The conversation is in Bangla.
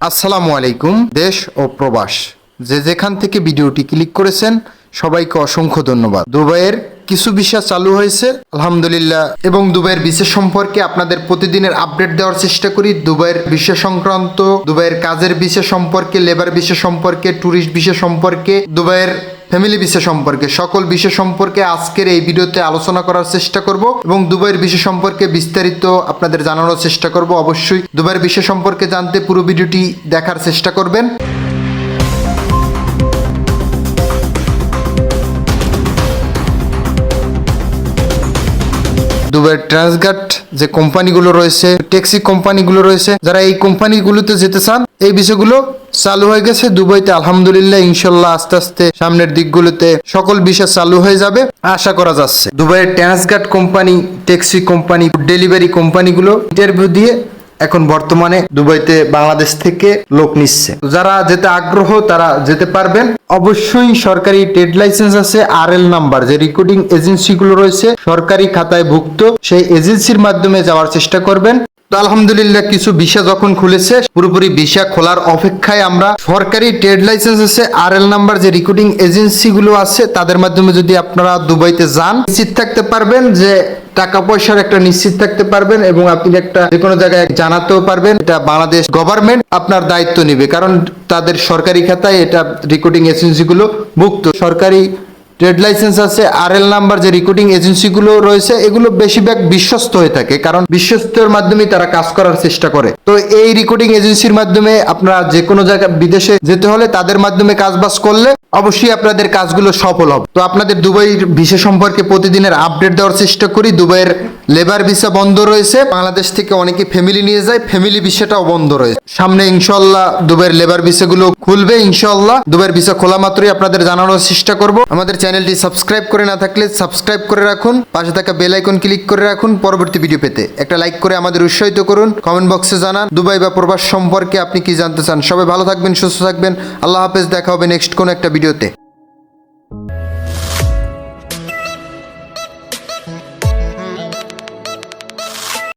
আসসালামু আলাইকুম, দেশ ও প্রবাস। যে যেখান থেকে ভিডিওটি ক্লিক করেছেন, সবাইকে অসংখ্য ধন্যবাদ। দুবাইয়ের কিছু ভিসা চালু হয়েছে, আলহামদুলিল্লাহ। এবং দুবাইয়ের বিশেষ সম্পর্কে আপনাদের প্রতিদিনের আপডেট দেওয়ার চেষ্টা করি। দুবাইয়ের বিশ্ব সংক্রান্ত, দুবাইয়ের কাজের বিষয় সম্পর্কে, লেবার বিষয় সম্পর্কে, ট্যুরিস্ট বিষয় সম্পর্কে, দুবাইয়ের ফ্যামিলি বিষয় সম্পর্কে। সকল বিষয় সম্পর্কে আজকের এই ভিডিওতে আলোচনা করার চেষ্টা করব এবং দুবাইয়ের বিষয় সম্পর্কে বিস্তারিত আপনাদের জানানোর চেষ্টা করব। অবশ্যই দুবাইয়ের বিষয় সম্পর্কে জানতে পুরো ভিডিওটি দেখার চেষ্টা করবেন। দুবাইয়ের ট্রান্সগার্ড যে কোম্পানিগুলো রয়েছে, ট্যাক্সি কোম্পানিগুলো রয়েছে, যারা এই কোম্পানিগুলোতে যেতে চান, এই বিষয়গুলো চালু হয়ে গেছে দুবাইতে। আলহামদুলিল্লাহ, ইনশাল্লাহ আস্তে আস্তে সামনের দিকগুলোতে সকল বিষয় চালু হয়ে যাবে, আশা করা যাচ্ছে। দুবাইয়ের Transguard company, taxi company, delivery কোম্পানিগুলো ইন্টারভিউ দিয়ে এখন বর্তমানে দুবাইতে বাংলাদেশ থেকে লোক নিচ্ছে। যারা যেতে আগ্রহ, তারা যেতে পারবেন। অবশ্যই সরকারি ট্রেড লাইসেন্স আছে আর এল নাম্বার, যে রেকর্ডিং এজেন্সিগুলো রয়েছে, সরকারি খাতায় ভুক্ত, সেই এজেন্সির মাধ্যমে যাওয়ার চেষ্টা করবেন। তো আলহামদুলিল্লাহ কিছু ভিসা যখন খুলেছে, পুরোপুরি ভিসা খোলার অপেক্ষায় আমরা সরকারি ট্রেড লাইসেন্স আছে আর এল নাম্বার যে রেকর্ডিং এজেন্সিগুলো আছে, তাদের মাধ্যমে যদি আপনারা দুবাইতে যান, নিশ্চিত থাকতে পারবেন যে টাকা পয়সার একটা নিশ্চিত থাকতে পারবেন এবং আপনি একটা যে কোনো জায়গায় জানাতেও পারবেন, এটা বাংলাদেশ গভর্নমেন্ট আপনার দায়িত্ব নেবে। কারণ তাদের সরকারি খাতায় এটা রেকর্ডিং এজেন্সিগুলো মুক্ত সরকারি ট্রেড লাইসেন্স আছে আর এল নাম্বার যে রেকর্ডিং এজেন্সিগুলো রয়েছে, এগুলো বেশিরভাগ বিশ্বস্ত হয়ে থাকে, কারণ বিশ্বস্তের মাধ্যমে তারা কাজ করার চেষ্টা করে। তো এই রেকর্ডিং এজেন্সির মাধ্যমে আপনারা যে কোনো জায়গায় বিদেশে যেতে হলে তাদের মাধ্যমে কাজবাজ করলে অবশ্যই আপনাদের কাজগুলো সফল হবে। তো আপনাদের দুবাইয়ের ভিসা সম্পর্কে প্রতিদিনের আপডেট দেওয়ার চেষ্টা করি। দুবাইয়ের লেবার ভিসা বন্ধ রয়েছে, বাংলাদেশ থেকে অনেকে ফ্যামিলি নিয়ে যায় ফ্যামিলি ভিসাটাও বন্ধ রয়েছে। সামনে ইনশাল্লাহ দুবাইয়ের লেবার ভিসাগুলো খুলবে ইনশাল্লাহ দুবাইয়ের ভিসা খোলা মাত্রই আপনাদের জানানোর চেষ্টা করব। আমাদের চ্যানেলটি সাবস্ক্রাইব করে না থাকলে সাবস্ক্রাইব করে রাখুন। পাশে থাকা বেল আইকন ক্লিক করে রাখুন পরবর্তী ভিডিও পেতে। একটা লাইক করে আমাদের উৎসাহিত করুন। কমেন্ট বক্সে জানান, দুবাই বা প্রবাস সম্পর্কে আপনি কি জানতে চান। সবাই ভালো থাকবেন, সুস্থ থাকবেন। আল্লাহ হাফেজ, দেখা হবে নেক্সট কোনো একটা ভিডিওতে।